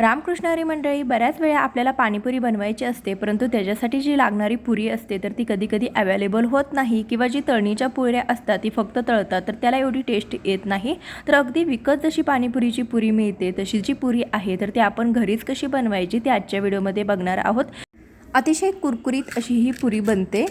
रामकृष्ण हरी मंडळी बऱ्याच वेळा आपल्याला पाणीपुरी बनवायची असते परंतु त्याच्यासाठी जी लागणारी पुरी असते तर ती कधी कधी अवेलेबल होत नाही किंवा जी तळणीच्या पुऱ्या असतात ती फक्त तळतात तर त्याला एवढी टेस्ट येत नाही. तर अगदी विकत जशी पाणीपुरीची पुरी मिळते तशी जी पुरी आहे तर ती आपण घरीच कशी बनवायची ते आजच्या व्हिडिओमध्ये बघणार आहोत. अतिशय कुरकुरीत अशी ही पुरी बनते.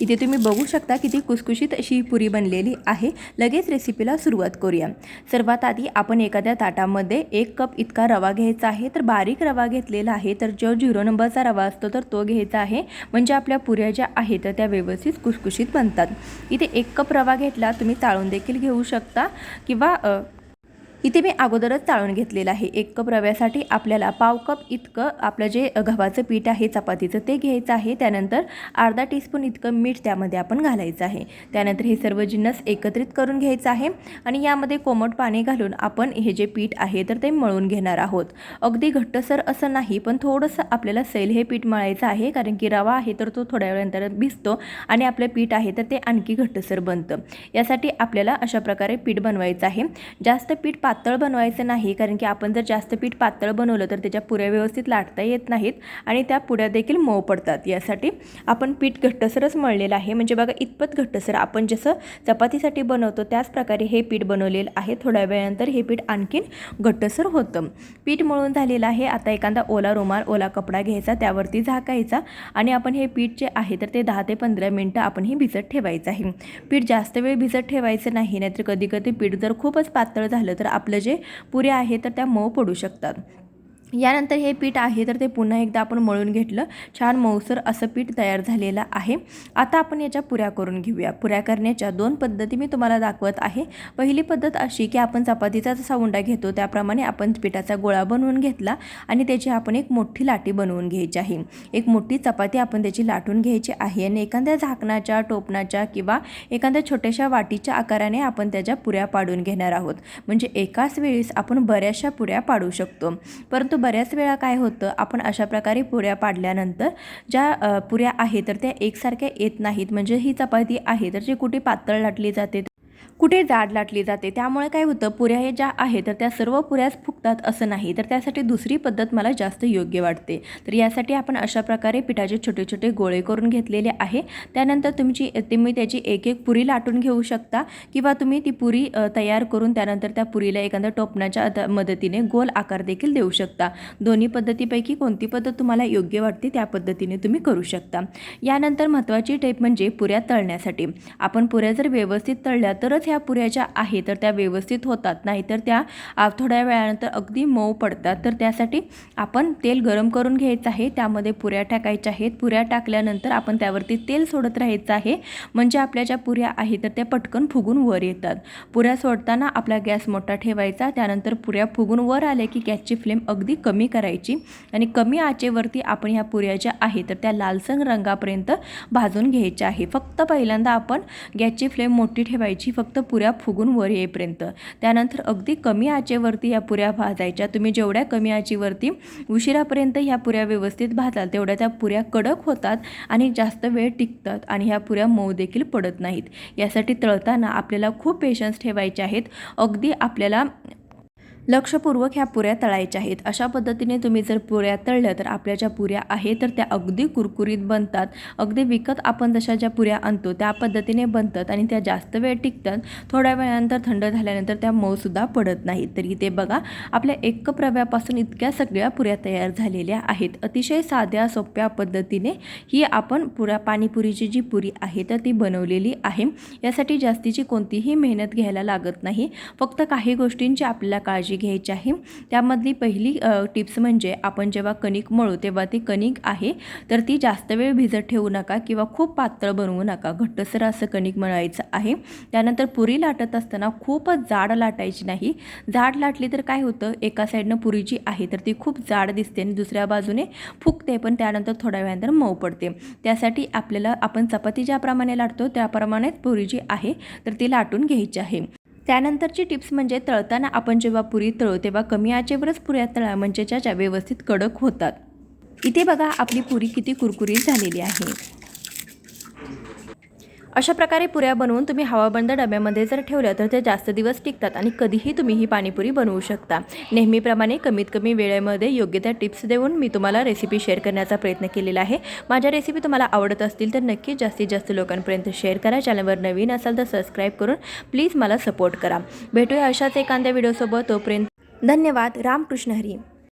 इथे तुम्ही बघू शकता किती कुसकुशीत अशी ही पुरी बनलेली आहे. लगेच रेसिपीला सुरुवात करूया. सर्वात आधी आपण एखाद्या ताटामध्ये एक कप इतका रवा घ्यायचा आहे. तर बारीक रवा घेतलेला आहे. तर जो झिरो नंबरचा रवा असतो तर तो घ्यायचा आहे. म्हणजे आपल्या पुऱ्या ज्या आहेत तर त्या व्यवस्थित कुसकुशीत बनतात. इथे एक कप रवा घेतला तुम्ही चाळून देखील घेऊ शकता. किंवा इथे मी अगोदरच चाळून घेतलेलं आहे. एक कप रव्यासाठी आपल्याला पाव कप इतकं आपलं जे गव्हाचं पीठ आहे चपातीचं ते घ्यायचं आहे. त्यानंतर अर्धा टीस्पून इतकं मीठ त्यामध्ये आपण घालायचं आहे. त्यानंतर हे सर्व जिन्नस एकत्रित करून घ्यायचं आहे आणि यामध्ये कोमट पाणी घालून आपण हे जे पीठ आहे तर ते मळून घेणार आहोत. अगदी घट्टसर असं नाही पण थोडंसं आपल्याला सैल हे पीठ मळायचं आहे कारण की रवा आहे तर तो थोड्या वेळानंतर भिजतो आणि आपलं पीठ आहे तर ते आणखी घट्टसर बनतं. यासाठी आपल्याला अशा प्रकारे पीठ बनवायचं आहे. जास्त पीठ पातळ बनवायचं नाही कारण की आपण जर जास्त पीठ पातळ बनवलं तर त्याच्या पुऱ्या व्यवस्थित लाटता येत नाहीत आणि त्या पुऱ्या देखील मऊ पडतात. यासाठी आपण पीठ घट्टसरच मळलेलं आहे. म्हणजे बघा इतपत घट्टसर. आपण जसं चपातीसाठी बनवतो त्याच प्रकारे हे पीठ बनवलेलं आहे. थोड्या वेळानंतर हे पीठ आणखीन घट्टसर होतं. पीठ मळून झालेलं आहे. आता एखादा ओला रुमाल ओला कपडा घ्यायचा त्यावरती झाकायचा आणि आपण हे पीठ जे आहे तर ते दहा ते पंधरा मिनटं आपण हे भिजत ठेवायचं आहे. पीठ जास्त वेळ भिजत ठेवायचं नाही. नाहीतर कधी कधी पीठ जर खूपच पातळ झालं तर आपलं जे पुऱ्या आहे तर त्या मऊ पडू शकतात. यानंतर हे पीठ आहे तर ते पुन्हा एकदा आपण मळून घेतलं. छान मऊसर असं पीठ तयार झालेलं आहे. आता आपण याच्या पुऱ्या करून घेऊया. पुऱ्या करण्याच्या दोन पद्धती मी तुम्हाला दाखवत आहे. पहिली पद्धत अशी की आपण चपातीचा जसा उंडा घेतो त्याप्रमाणे आपण पिठाचा गोळा बनवून घेतला आणि त्याची आपण एक मोठी लाटी बनवून घ्यायची आहे. एक मोठी चपाती आपण त्याची लाटून घ्यायची आहे आणि एखाद्या झाकणाच्या टोपणाच्या किंवा एखाद्या छोट्याशा वाटीच्या आकाराने आपण त्याच्या पुऱ्या पाडून घेणार आहोत. म्हणजे एकाच वेळेस आपण बऱ्याचशा पुऱ्या पाडू शकतो. परंतु बऱ्याच वेळा काय होतं आपण अशा प्रकारे पुऱ्या पाडल्यानंतर ज्या पुऱ्या आहेत तर त्या एकसारख्या येत नाहीत. म्हणजे ही चपाती आहे तर जी कुठे पातळ लाटली जाते? कुठे जाड लाटली जाते? त्यामुळे काय होतं पुऱ्या हे ज्या आहे तर त्या सर्व पुऱ्याच फुगतात असं नाही. तर त्यासाठी दुसरी पद्धत मला जास्त योग्य वाटते. तर यासाठी आपण अशा प्रकारे पिठाचे छोटे छोटे गोळे करून घेतलेले आहे. त्यानंतर तुमची तुम्ही त्याची एक एक पुरी लाटून घेऊ शकता किंवा तुम्ही ती पुरी तयार करून त्यानंतर त्या पुरीला एखाद्या टोपणाच्या मदतीने गोल आकार देखील देऊ शकता. दोन्ही पद्धतीपैकी कोणती पद्धत तुम्हाला योग्य वाटते त्या पद्धतीने तुम्ही करू शकता. यानंतर महत्त्वाची टेप म्हणजे पुऱ्या तळण्यासाठी. आपण पुऱ्या जर व्यवस्थित तळल्या तरच ह्या पुऱ्या ज्या आहे तर त्या व्यवस्थित होतात. नाहीतर त्या थोड्या वेळानंतर अगदी मऊ पडतात. तर त्यासाठी आपण तेल गरम करून घ्यायचं आहे. त्यामध्ये पुऱ्या टाकायच्या आहेत. पुऱ्या टाकल्यानंतर आपण त्यावरती तेल सोडत राहायचं आहे. म्हणजे आपल्या ज्या पुऱ्या आहेत तर त्या पटकन फुगून वर येतात. पुऱ्या सोडताना आपला गॅस मोठा ठेवायचा. त्यानंतर पुऱ्या फुगून वर आले की गॅसची फ्लेम अगदी कमी करायची. आणि कमी आचेवरती आपण ह्या पुऱ्या ज्या आहेत तर त्या लालसंग रंगापर्यंत भाजून घ्यायच्या आहे. फक्त पहिल्यांदा आपण गॅसची फ्लेम मोठी ठेवायची. फक्त पुऱ्या फुगून वर येईपर्यंत. त्यानंतर अगदी कमी आचेवरती या पुऱ्या भाजायच्या. तुम्ही जेवढ्या कमी आचेवरती उशिरापर्यंत ह्या पुऱ्या व्यवस्थित भाजाल तेवढ्या त्या पुऱ्या कडक होतात आणि जास्त वेळ टिकतात आणि ह्या पुऱ्या मऊ देखील पडत नाहीत. यासाठी तळताना आपल्याला खूप पेशन्स ठेवायचे आहेत. अगदी आपल्याला लक्षपूर्वक ह्या पुऱ्या तळायच्या आहेत. अशा पद्धतीने तुम्ही जर पुऱ्या तळल्या तर आपल्या ज्या पुऱ्या आहेत तर त्या अगदी कुरकुरीत बनतात. अगदी विकत आपण जशा ज्या पुऱ्या आणतो त्या पद्धतीने बनतात आणि त्या जास्त वेळ टिकतात. थोड्या वेळानंतर थंड झाल्यानंतर त्या मऊसुद्धा पडत नाहीत. तर इथे बघा आपल्या एक कप रव्यापासून इतक्या सगळ्या पुऱ्या तयार झालेल्या आहेत. अतिशय साध्या सोप्या पद्धतीने ही आपण पुऱ्या पाणीपुरीची जी पुरी आहे तर ती बनवलेली आहे. यासाठी जास्तीची कोणतीही मेहनत घ्यायला लागत नाही. फक्त काही गोष्टींची आपल्याला काळजी घ्यायची आहे. त्यामधली पहिली टिप्स म्हणजे आपण जेव्हा कणिक मळू तेव्हा ती कणिक आहे तर ती जास्त वेळ भिजत ठेवू नका किंवा खूप पातळ बनवू नका. घट्टसर असं कणिक मळायचं आहे. त्यानंतर पुरी लाटत असताना खूपच जाड लाटायची नाही. जाड लाटली तर काय होतं? एका साईडनं पुरी जी आहे तर ती खूप जाड दिसते आणि दुसऱ्या बाजूने फुगते पण त्यानंतर थोड्या वेळानंतर मऊ पडते. त्यासाठी आपल्याला आपण चपाती ज्याप्रमाणे लाटतो त्याप्रमाणेच पुरी जी आहे तर ती लाटून घ्यायची आहे. त्यानंतरची टिप्स म्हणजे तळताना आपण जेव्हा पुरी तळू तेव्हा कमी आचेवरच पुऱ्या तळा म्हणजे ज्या व्यवस्थित कडक होतात. इथे बघा आपली पुरी किती कुरकुरीत झालेली आहे. अशा प्रकारे पुऱ्या बनवून तुम्ही हवाबंद डब्यामध्ये जर ठेवल्या तर त्या जास्त दिवस टिकतात आणि कधीही तुम्ही ही पाणीपुरी बनवू शकता. नेहमीप्रमाणे कमीत कमी वेळेमध्ये योग्य त्या टिप्स देऊन मी तुम्हाला रेसिपी शेअर करण्याचा प्रयत्न केलेला आहे. माझ्या रेसिपी तुम्हाला आवडत असतील तर नक्कीच जास्तीत जास्त लोकांपर्यंत शेअर करा. चॅनलवर नवीन असाल तर सबस्क्राईब करून प्लीज मला सपोर्ट करा. भेटूया अशाच एखाद्या व्हिडिओसोबत तोपर्यंत धन्यवाद. रामकृष्ण हरी.